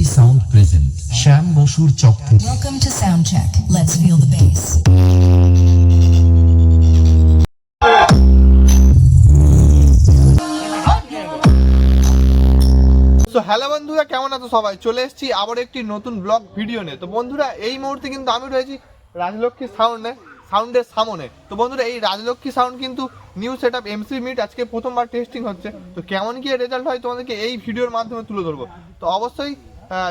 Rajlakshmi sound present Shyam বসুর চক Welcome to Soundcheck. Let's feel the bass. তো হ্যালো বন্ধুরা কেমন আছো সবাই? চলে এসেছি আবার একটি নতুন ব্লগ ভিডিও নিয়ে। তো বন্ধুরা এই মুহূর্তে কিন্তু আমি রয়েছি রাজলক্ষ্মী সাউন্ডে সাউন্ডের সামনে। তো বন্ধুরা এই রাজলক্ষ্মী সাউন্ড কিন্তু new set up MC meet আজকে প্রথমবার টেস্টিং হচ্ছে। তো কেমন কি রেজাল্ট হয় তোমাদেরকে এই ভিডিওর মাধ্যমে তুলে ধরবো। তো অবশ্যই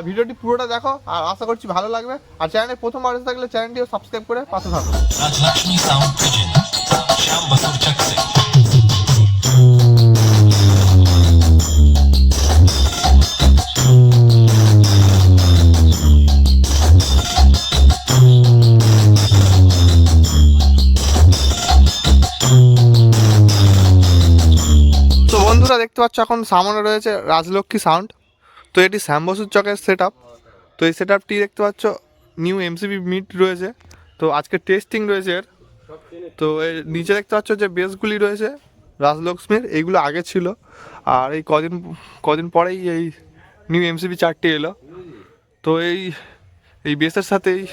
ভিডিওটি পুরোটা দেখো আর আশা করছি ভালো লাগবে। আর চ্যানেলে প্রথম আসতে থাকলে চ্যানেলটিও সাবস্ক্রাইব করে পাশে থাকো। দেখতে পাচ্ছ এখন সামনে রয়েছে রাজলক্ষ্মী সাউন্ড তো এটি শ্যামবসুর চকের সেট আপ তো এই সেট আপটি দেখতে পাচ্ছ নিউ এমসিবি মিট রয়েছে। তো আজকে টেস্টিং রয়েছে এর। তো এর নিচে দেখতে পাচ্ছ যে বেসগুলি রয়েছে, রাজলক্ষ্মীর, এইগুলো আগে ছিল। আর এই কদিন কদিন পরেই এই নিউ এমসিবি চারটি এলো। তো এই এই বেসের সাথে এই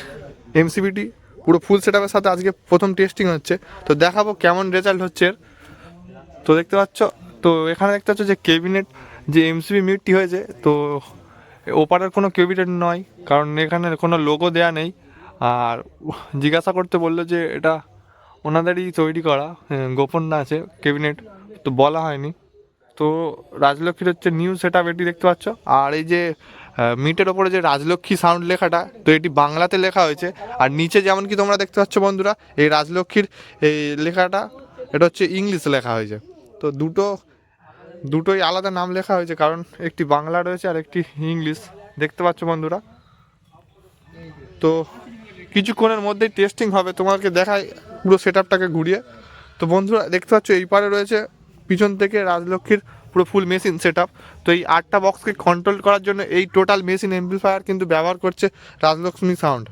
এমসিবিটি পুরো ফুল সেট আপের সাথে আজকে প্রথম টেস্টিং হচ্ছে। তো দেখাবো কেমন রেজাল্ট হচ্ছে এর। তো দেখতে পাচ্ছ, তো এখানে দেখতে পাচ্ছ যে কেবিনেট যে এমসিবি মিটটি হয়েছে তো ওপারের কোনো কেবিনেট নয় কারণ এখানে কোনো লোগো দেয়া নেই। আর জিজ্ঞাসা করতে বলল যে এটা ওনাদেরই তৈরি করা হ্যাঁ, গোপন না আছে কেবিনেট তো বলা হয়নি। তো রাজলক্ষ্মীর হচ্ছে নিউ সেট এটি দেখতে পাচ্ছ। আর এই যে মিটের ওপরে যে রাজলক্ষ্মী সাউন্ড লেখাটা তো এটি বাংলাতে লেখা হয়েছে। আর নিচে যেমন কি তোমরা দেখতে পাচ্ছ বন্ধুরা এই রাজলক্ষ্মীর এই লেখাটা এটা হচ্ছে ইংলিশ লেখা হয়েছে। তো দুটো দুটোই আলাদা নাম লেখা হয়েছে, কারণ একটি বাংলা রয়েছে আর একটি ইংলিশ। দেখতে পাচ্ছ বন্ধুরা? তো কিছুক্ষণের মধ্যেই টেস্টিং হবে, তোমাকে দেখায় পুরো সেট আপটাকে ঘুরিয়ে। তো বন্ধুরা, দেখতে পাচ্ছ, এই পারে রয়েছে পিছন থেকে রাজলক্ষ্মীর পুরো ফুল মেশিন সেট তো এই আটটা বক্সকে কন্ট্রোল করার জন্য এই টোটাল মেশিন এমপ্লিফায়ার কিন্তু ব্যবহার করছে রাজলক্ষ্মী সাউন্ড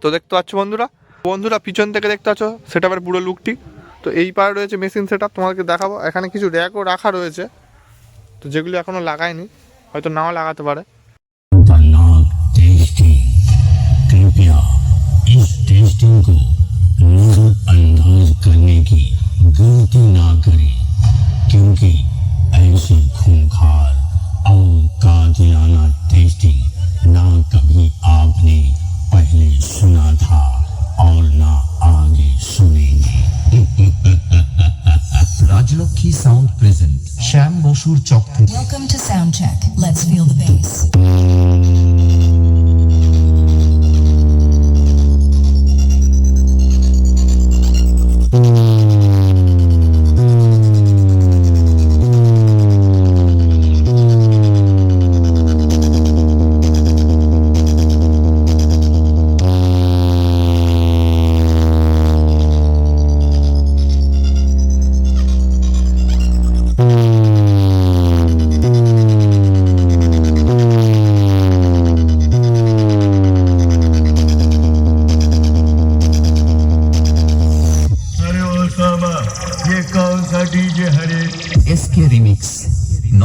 তো দেখতে পাচ্ছ বন্ধুরা? বন্ধুরা, পিছন থেকে দেখতে পাচ্ছ সেট পুরো লুকটি তো এই পারে রয়েছে মেশিন সেট আপ তোমাদেরকে দেখাবো এখানে কিছু র্যাকও রাখা রয়েছে তো যেগুলো এখনও লাগায়নি হয়তো নাও লাগাতে পারে खतरनाक टेस्टिंग कृपया इस टेस्टिंग को नजरअंदाज करने की गलती ना करें क्योंकि ऐसी खूंखार और कातिलाना टेस्टिंग ना कभी आपने पहले सुना শ্যাম বসুর চক থেকে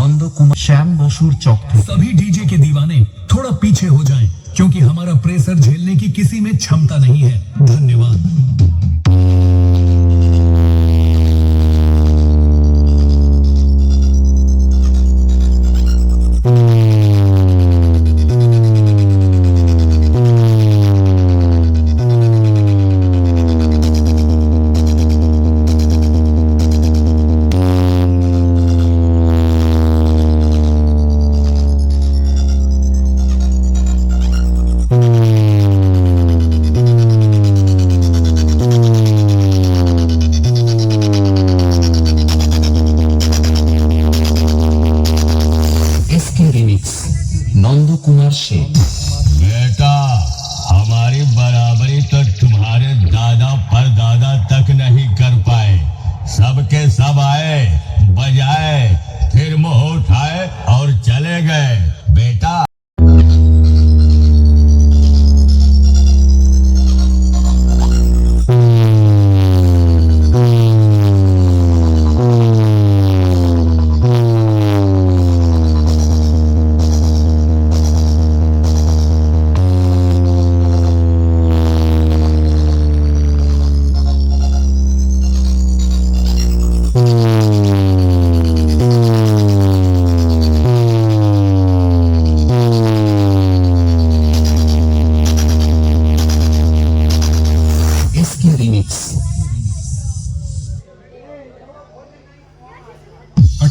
नंद कुमार, श्याम, बसुर चौक सभी डीजे के दीवाने थोड़ा पीछे हो जाएँ, क्योंकि हमारा प्रेशर झेलने की किसी में क्षमता नहीं है। धन्यवाद।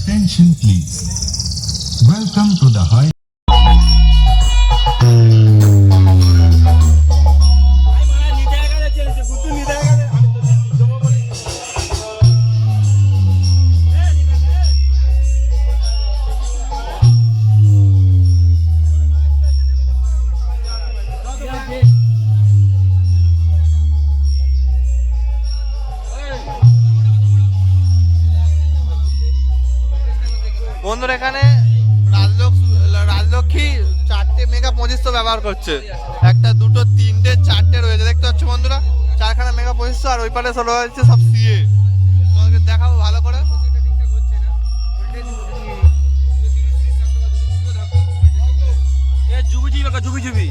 Attention please. Welcome to the high Yeah. বন্ধুরা, এখানে রাজলক্ষ, রাজলক্ষ্মী চারটে মেগা পঁচিশশো ব্যবহার করছে। একটা, দুটো, তিনটে, চারটে রয়েছে। দেখতে পাচ্ছ বন্ধুরা? চারখানা মেগা পঁচিশশো আর ওই পারে চলে হয়েছে সব সিএ। তোমাকে দেখাবো ভালো করে। জুবি জুবি জুবি